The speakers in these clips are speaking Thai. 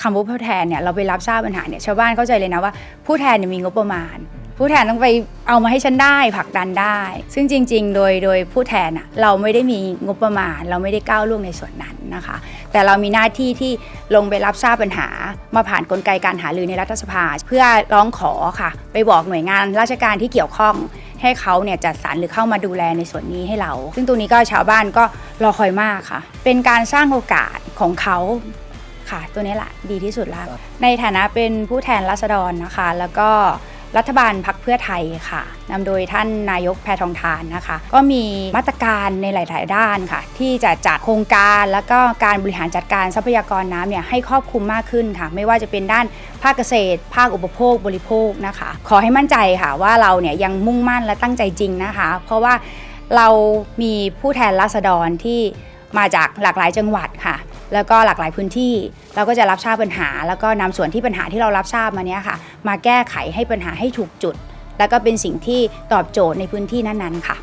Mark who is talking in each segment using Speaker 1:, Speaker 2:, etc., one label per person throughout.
Speaker 1: คำว่าผู้แทนเนี่ยเราไปรับทราบปัญหาเนี่ยชาวบ้านเข้าใจเลยนะว่าผู้แทนเนี่ยมีงบประมาณ ผู้แทนต้องไปเอามาให้ฉันได้ผลักดันได้ ซึ่งจริง ๆ โดยโดยผู้แทนอะเราไม่ได้มีงบประมาณ เราไม่ได้ก้าวล่วงในส่วนนั้นนะคะ แต่เรามีหน้าที่ที่ลงไปรับทราบปัญหา มาผ่านกลไกการหารือในรัฐสภา เพื่อร้องขอค่ะ ไปบอกหน่วยงานราชการที่เกี่ยวข้องให้เขาเนี่ยจัดสรรหรือเข้ามาดูแลในส่วนนี้ให้เรา ซึ่งตรงนี้ก็ชาวบ้านก็รอคอยมากค่ะ เป็นการสร้างโอกาสของเขา ค่ะ ตัวนี้แหละดีที่สุดแล้ว ในฐานะเป็นผู้แทนราษฎรนะคะ แล้วก็รัฐบาลพักเพื่อไทยค่ะนำโดยท่านนายกแพทองทานนะคะ ก็มีมาตรการในหลาย ๆ ด้านค่ะ ที่จะจัดโครงการแล้วก็การบริหารจัดการทรัพยากรน้ำเนี่ยให้ครอบคลุมมากขึ้นค่ะ ไม่ว่าจะเป็นด้านภาคเกษตร ภาคอุปโภคบริโภคนะคะ ขอให้มั่นใจค่ะว่าเราเนี่ยยังมุ่งมั่นและตั้งใจจริงนะคะ เพราะว่าเรามีผู้แทนราษฎรที่มาจากหลากหลายจังหวัดค่ะ แล้วก็หลากหลายพื้นที่ เราก็จะรับทราบปัญหา แล้วก็นำส่วนที่ปัญหาที่เรารับทราบมาเนี้ยค่ะ มาแก้ไขให้ปัญหาให้ถูกจุด แล้วก็เป็นสิ่งที่ตอบโจทย์ในพื้นที่นั้นๆค่ะ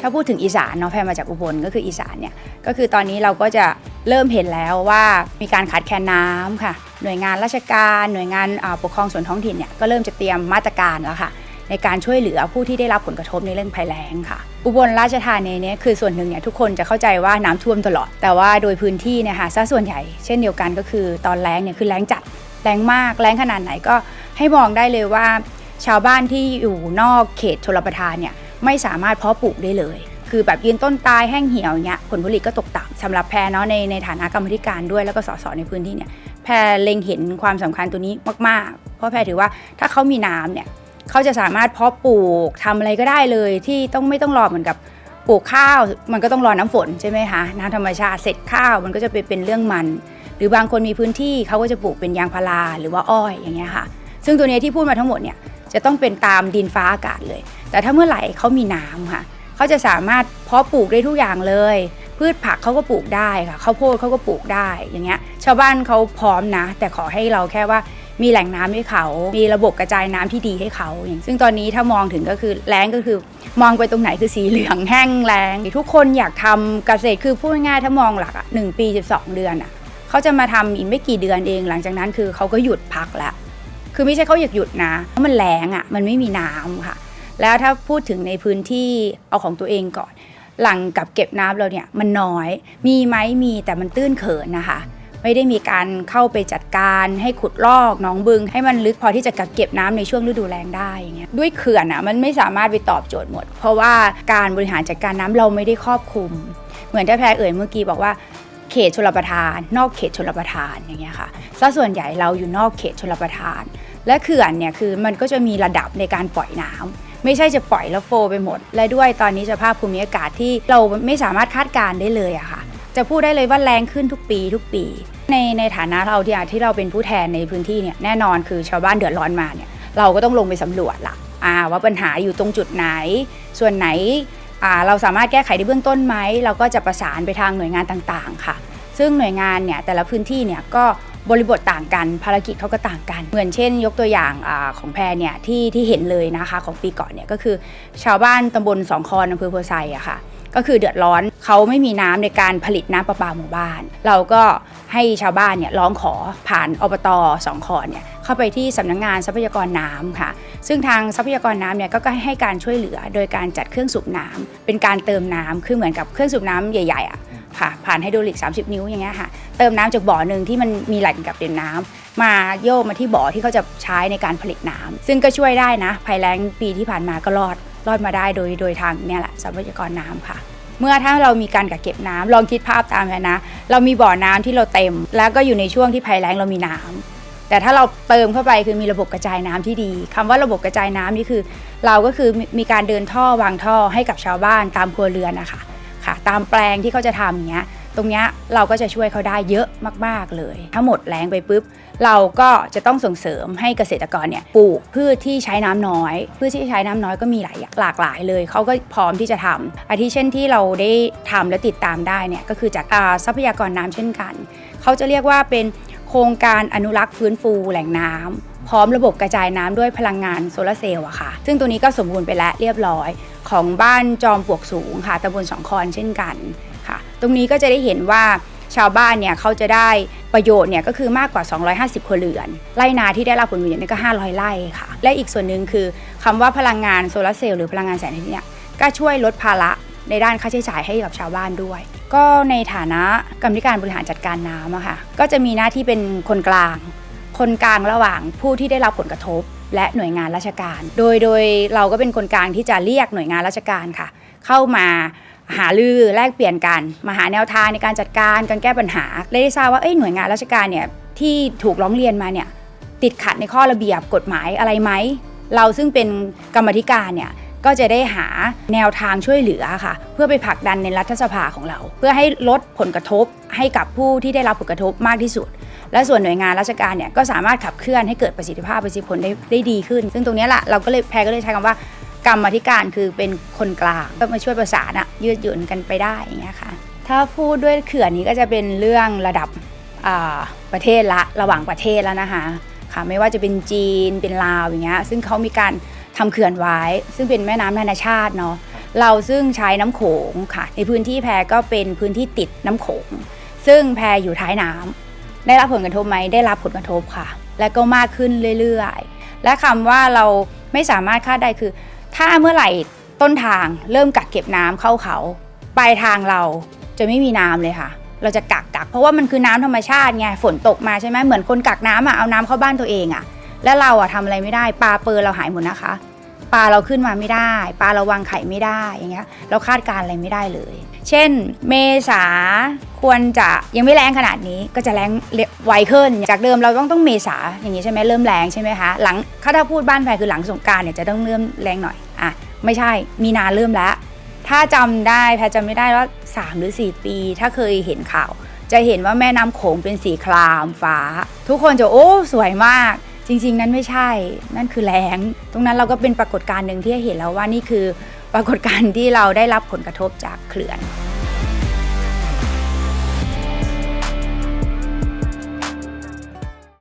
Speaker 1: ถ้าพูดถึงอีสานเนาะแพรมาจากอุบลก็คืออีสานเนี่ยก็คือตอนนี้เราก็จะเริ่มเห็นแล้วว่ามีการขาดแคลนน้ำค่ะ หน่วยงานราชการ หน่วยงานปกครองส่วนท้องถิ่นเนี่ยก็เริ่มจะเตรียมมาตรการแล้วค่ะ ในการช่วยเหลือผู้ที่ได้รับผลกระทบในเรื่องภัยแล้งค่ะ อุบลราชธานีเนี่ยคือส่วนหนึ่งเนี่ยทุกคนจะเข้าใจว่าน้ำท่วมตลอด แต่ว่าโดยพื้นที่เนี่ยค่ะซะส่วนใหญ่เช่นเดียวกันก็คือตอนแล้งเนี่ยคือแล้งจัดแล้งมากแล้งขนาดไหนก็ให้มองได้เลยว่า ชาวบ้านที่อยู่นอกเขตชลประทานเนี่ยไม่สามารถเพาะปลูกได้เลย คือแบบยืนต้นตายแห้งเหี่ยวอย่างเงี้ยผลผลิตก็ตกต่ำสำหรับแพรเนาะในในฐานะกรรมธิการด้วยแล้วก็สสในพื้นที่เนี่ยแพรเล็งเห็นความสำคัญตัวนี้มาก ๆ เพราะแพรถือว่าถ้าเขามีน้ำเนี่ย เขาจะสามารถเพาะปลูกทำอะไรก็ได้เลยที่ต้องไม่ต้องรอเหมือนกับปลูกข้าว มันก็ต้องรอน้ำฝนใช่ไหมคะน้ำธรรมชาติเสร็จข้าวมันก็จะไปเป็นเรื่องมัน หรือบางคนมีพื้นที่เขาก็จะปลูกเป็นยางพาราหรือว่าอ้อยอย่างเงี้ยค่ะ ซึ่งตัวเนี้ยที่พูดมาทั้งหมดเนี่ยจะต้องเป็นตามดินฟ้าอากาศเลย แต่ถ้าเมื่อไหร่เขามีน้ำค่ะเขาจะสามารถเพาะปลูกได้ทุกอย่างเลย พืชผักเขาก็ปลูกได้ค่ะข้าวโพดเขาก็ปลูกได้อย่างเงี้ยชาวบ้านเขาพร้อมนะ แต่ขอให้เราแค่ว่า มีแหล่งน้ำให้เขา มีระบบกระจายน้ำที่ดีให้เขาอย่างซึ่งตอนนี้ถ้ามองถึงก็คือแล้งก็คือมองไปตรงไหนคือสีเหลืองแห้งแล้งทุกคนอยากทำเกษตรคือพูดง่ายๆถ้ามองหลักอะหนึ่งปี 12 เดือนอะเขาจะมาทำอีกไม่กี่เดือนเอง หลังจากนั้นคือเขาก็หยุดพักแล้วคือไม่ใช่เขาอยากหยุดนะเพราะมันแรงอะมันไม่มีน้ำค่ะ แล้วถ้าพูดถึงในพื้นที่เอาของตัวเองก่อน หลังกับเก็บน้ำเราเนี่ยมันน้อย มีไหมมีแต่มันตื้นเขินนะคะ ไม่ได้มีการเข้าไปจัดการให้ขุดลอกหนองบึง ให้มันลึกพอที่จะกักเก็บน้ำในช่วงฤดูแล้งได้อย่างเงี้ยด้วยเขื่อนอะมันไม่สามารถไปตอบโจทย์หมด เพราะว่าการบริหารจัดการน้ำเราไม่ได้ครอบคลุม เหมือนที่แพรเอ่ยเมื่อกี้บอกว่าเขตชลประทาน นอกเขตชลประทานอย่างเงี้ยค่ะซะส่วนใหญ่เราอยู่นอกเขตชลประทาน และเขื่อนเนี่ยคือมันก็จะมีระดับในการปล่อยน้ำไม่ใช่จะปล่อยแล้วโฟไปหมด และด้วยตอนนี้สภาพภูมิอากาศที่เราไม่สามารถคาดการณ์ได้เลยอะค่ะ จะพูดได้เลยว่าแรงขึ้นทุกปีทุกปี ในในฐานะเราที่ที่เราเป็นผู้แทนในพื้นที่เนี่ยแน่นอนคือชาวบ้านเดือดร้อนมาเนี่ยเราก็ต้องลงไปสำรวจละอ่าว่าปัญหาอยู่ตรงจุดไหน ส่วนไหนอ่าเราสามารถแก้ไขได้เบื้องต้นไหมเราก็จะประสานไปทางหน่วยงานต่างๆ ค่ะ ซึ่งหน่วยงานเนี่ยแต่ละพื้นที่เนี่ยก็บริบทต่างกันภารกิจเขาก็ต่างกัน เหมือนเช่น ยกตัวอย่างอของแพรเนี่ยที่ที่เห็นเลยนะคะของปีก่อนเนี่ยก็คือ ชาวบ้านตำบลสองคอนอำเภอโพไซอะค่ะ ก็คือเดือดร้อนเขาไม่มีน้ำในการผลิตน้ำประปาหมู่บ้าน เราก็ให้ชาวบ้านเนี่ยร้องขอผ่านอบตสองคอเนี่ยเข้าไปที่สำนักงงานทรัพยากรน้ำค่ะ ซึ่งทางทรัพยากรน้ำเนี่ยก็ให้การช่วยเหลือโดยการจัดเครื่องสูบน้ำเป็นการเติมน้ำคือเหมือนกับเครื่องสูบน้ำใหญ่ๆอะค่ะ ผ่านไฮดรอลิก 30 นิ้วอย่างเงี้ยค่ะ เติมน้ำจากบ่อหนึ่งที่มันมีแหล่งกับเด่นน้ำมาโยกมาที่บ่อที่เขาจะใช้ในการผลิตน้ำซึ่งก็ช่วยได้นะภัยแล้งปีที่ผ่านมาก็รอด รอดมาได้โดยโดยทางเนี่ยแหละทรัพยากรน้ำค่ะ เมื่อถ้าเรามีการกักเก็บน้ำลองคิดภาพตามไปนะ เรามีบ่อน้ำที่เราเต็ม แล้วก็อยู่ในช่วงที่ภัยแล้งเรามีน้ำแต่ถ้าเราเติมเข้าไปคือมีระบบกระจายน้ำที่ดีคำว่าระบบกระจายน้ำนี่คือ เราก็คือมีมีการเดินท่อวางท่อให้กับชาวบ้านตามครัวเรือนนะคะค่ะ ตามแปลงที่เขาจะทำอย่างเงี้ยตรงเนี้ยเราก็จะช่วยเขาได้เยอะมาก ๆ เลย ถ้าหมดแรงไปปุ๊บ เราก็จะต้องส่งเสริมให้เกษตรกรเนี่ยปลูกพืชที่ใช้น้ำน้อยพืชที่ใช้น้ำน้อยก็มีหลายหลากหลายเลยเขาก็พร้อมที่จะทำอาทิเช่นที่เราได้ทำและติดตามได้เนี่ยก็คือจากทรัพยากรน้ำเช่นกันเขาจะเรียกว่าเป็นโครงการอนุรักษ์ฟื้นฟูแหล่งน้ำพร้อมระบบกระจายน้ำด้วยพลังงานโซลาร์เซลล์อะค่ะ ซึ่งตัวนี้ก็สมบูรณ์ไปแล้วเรียบร้อย ของบ้านจอมปลวกสูงค่ะตำบลสองคอนเช่นกันค่ะ ตรงนี้ก็จะได้เห็นว่า ชาวบ้านเนี่ยเขาจะได้ประโยชน์เนี่ยก็คือมากกว่า 250 ครัวเรือน ไร่นาที่ได้รับผลประโยชน์เนี่ยก็ 500 ไร่ค่ะ และอีกส่วนหนึ่งคือคำว่าพลังงานโซลาร์เซลล์หรือพลังงานแสงอาทิตย์เนี่ยก็ช่วยลดภาระในด้านค่าใช้จ่ายให้กับชาวบ้านด้วย ก็ในฐานะกรรมธิการบริหารจัดการน้ำอะค่ะก็จะมีหน้าที่เป็นคนกลาง คนกลางระหว่างผู้ที่ได้รับผลกระทบ และหน่วยงานราชการ โดยโดยเราก็เป็นคนกลางที่จะเรียกหน่วยงานราชการค่ะ เข้ามา หาลือแลกเปลี่ยนกัน มาหาแนวทางในการจัดการการแก้ปัญหาและได้ทราบว่าเอ้ยหน่วยงานราชการเนี่ยที่ถูกร้องเรียนมาเนี่ยติดขัดในข้อระเบียบกฎหมายอะไรไหมเราซึ่งเป็นกรรมธิการเนี่ยก็จะได้หาแนวทางช่วยเหลือค่ะ เพื่อไปผลักดันในรัฐสภาของเรา เพื่อให้ลดผลกระทบให้กับผู้ที่ได้รับผลกระทบมากที่สุด และส่วนหน่วยงานราชการเนี่ยก็สามารถขับเคลื่อนให้เกิดประสิทธิภาพประสิทธิผลได้ได้ดีขึ้น ซึ่งตรงนี้แหละเราก็เลยแพรก็เลยใช้คำว่า กรรมธิการคือเป็นคนกลางก็มาช่วยประสานอะยืดหยุ่นกันไปได้อย่างเงี้ยค่ะถ้าพูดด้วยเขื่อนนี้ก็จะเป็นเรื่องระดับประเทศละระหว่างประเทศแล้วนะคะค่ะไม่ว่าจะเป็นจีนเป็นลาวอย่างเงี้ยซึ่งเขามีการทำเขื่อนไว้ ซึ่งเป็นแม่น้ำนานาชาติเนาะเราซึ่งใช้น้ำโขงค่ะ ในพื้นที่แพรก็เป็นพื้นที่ติดน้ำโขง ซึ่งแพรอยู่ท้ายน้ำได้รับผลกระทบไหมได้รับผลกระทบค่ะ และก็มากขึ้นเรื่อยๆ และคำว่าเราไม่สามารถคาดได้คือ ถ้าเมื่อไหร่ต้นทางเริ่มกักเก็บน้ำเข้าเขา ปลายทางเราจะไม่มีน้ำเลยค่ะ เราจะกักกักเพราะว่ามันคือน้ำธรรมชาติไงฝนตกมาใช่ไหมเหมือนคนกักน้ำอะเอาน้ำเข้าบ้านตัวเองอะ แล้วเราอะทำอะไรไม่ได้ปลาเปอร์เราหายหมดนะคะ ปลาเราขึ้นมาไม่ได้ ปลาเราวางไข่ไม่ได้อย่างเงี้ยเราคาดการณ์อะไรไม่ได้เลย เช่นเมษาควรจะยังไม่แรงขนาดนี้ก็จะแรงไวขึ้น จากเดิมเราต้องต้องเมษาอย่างงี้ใช่ไหมเริ่มแรงใช่ไหมคะหลังถ้าถ้าพูดบ้านแพรคือหลังสงการเนี่ยจะต้องเริ่มแรงหน่อยอะไม่ใช่มีนาเริ่มแล้ว ถ้าจำได้แพรจำไม่ได้ว่า 3 หรือ 4 ปี ถ้าเคยเห็นข่าว จะเห็นว่าแม่น้ำโขงเป็นสีครามฟ้า ทุกคนจะโอ้สวยมาก จริงๆ นั้นไม่ใช่ นั่นคือแรงตรงนั้นเราก็เป็นปรากฏการณ์หนึ่งที่เห็นแล้วว่านี่คือปรากฏการณ์ที่เราได้รับผลกระทบจากเขื่อน